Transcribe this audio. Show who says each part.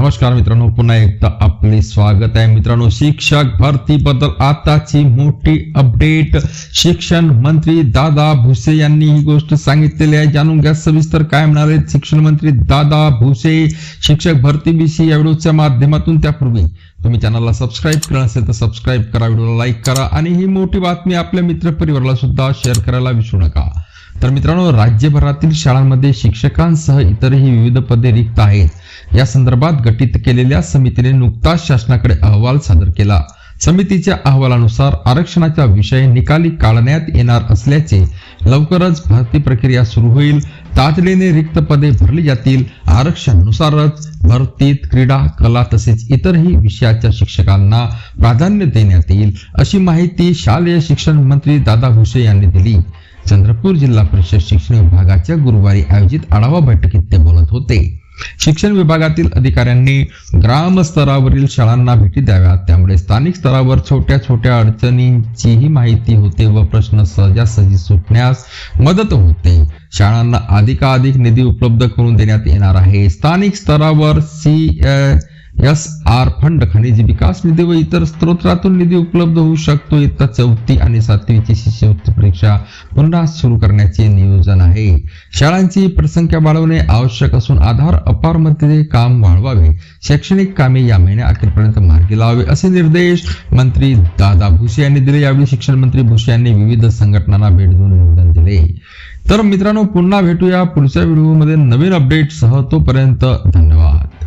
Speaker 1: नमस्कार मित्रांनो पुन्हा एकदा आपले स्वागत आहे. मित्रांनो शिक्षक भरती बद्दल आताची मोठी अपडेट शिक्षण मंत्री दादा भुसे यांनी ही गोष्ट सांगितलेली आहे. जाणून घ्या सविस्तर काय म्हणाले शिक्षण मंत्री दादा भुसे. शिक्षक भरती विषयी या व्हिडिओच्या माध्यमातून त्यापूर्वी तुम्ही चॅनलला सबस्क्राईब करा असेल तर सबस्क्राईब करा व्हिडिओला लाईक करा आणि ही मोठी बातमी आपल्या मित्रपरिवाराला सुद्धा शेअर करायला विसरू नका. तर मित्रांनो राज्यभरातील शाळांमध्ये शिक्षकांसह इतरही विविध पदे रिक्त आहेत. या संदर्भात गठीत केलेल्या समितीने नुकताच शासनाकडे अहवाल सादर केला. समितीच्या अहवालानुसार आरक्षणाचा विषय निकाली काढण्यात येणार असल्याचे लवकरच भरती प्रक्रिया सुरू होईल. तातडीने रिक्त पदे भरली जातील. आरक्षणानुसारच भरतीत क्रीडा कला तसेच इतरही विषयाच्या शिक्षकांना प्राधान्य देण्यात येईल अशी माहिती शालेय शिक्षण मंत्री दादा भुसे यांनी दिली. चंद्रपूर जिल्हा परिषद शिक्षण विभागाच्या गुरुवारी आयोजित आढावा बैठकीत ते बोलत होते. शिक्षण विभागातील अधिकाऱ्यांनी ग्रामस्तरावरील शाळांना भेटी द्याव्यात. त्यामुळे स्थानिक स्तरावर छोट्या छोट्या अडचणींचीही माहिती होते व प्रश्न सहजासहजी सुटण्यास मदत होते. शाळांना अधिकाधिक निधी उपलब्ध करून देण्यात येणार आहे. स्थानिक स्तरावर सी एस आर फंड खनिज विकास निधी व इतर स्त्रोत्रातून निधी उपलब्ध होऊ शकतो. इतर चौथी आणि सातवीची शिष्यवृत्ती परीक्षा पुन्हा सुरू करण्याचे नियोजन आहे. शाळांची प्रसंख्या वाढवणे आवश्यक असून आधार अपारमध्ये काम वाढवावे. शैक्षणिक कामे या महिन्या अखेरपर्यंत मार्गी लावावे असे निर्देश मंत्री दादा भुसे यांनी दिले. यावेळी शिक्षण मंत्री भुसे यांनी विविध संघटनांना भेट देऊन निवेदन दिले. तर मित्रांनो पुन्हा भेटूया पुढच्या व्हिडिओमध्ये नवीन अपडेट सह. तोपर्यंत धन्यवाद.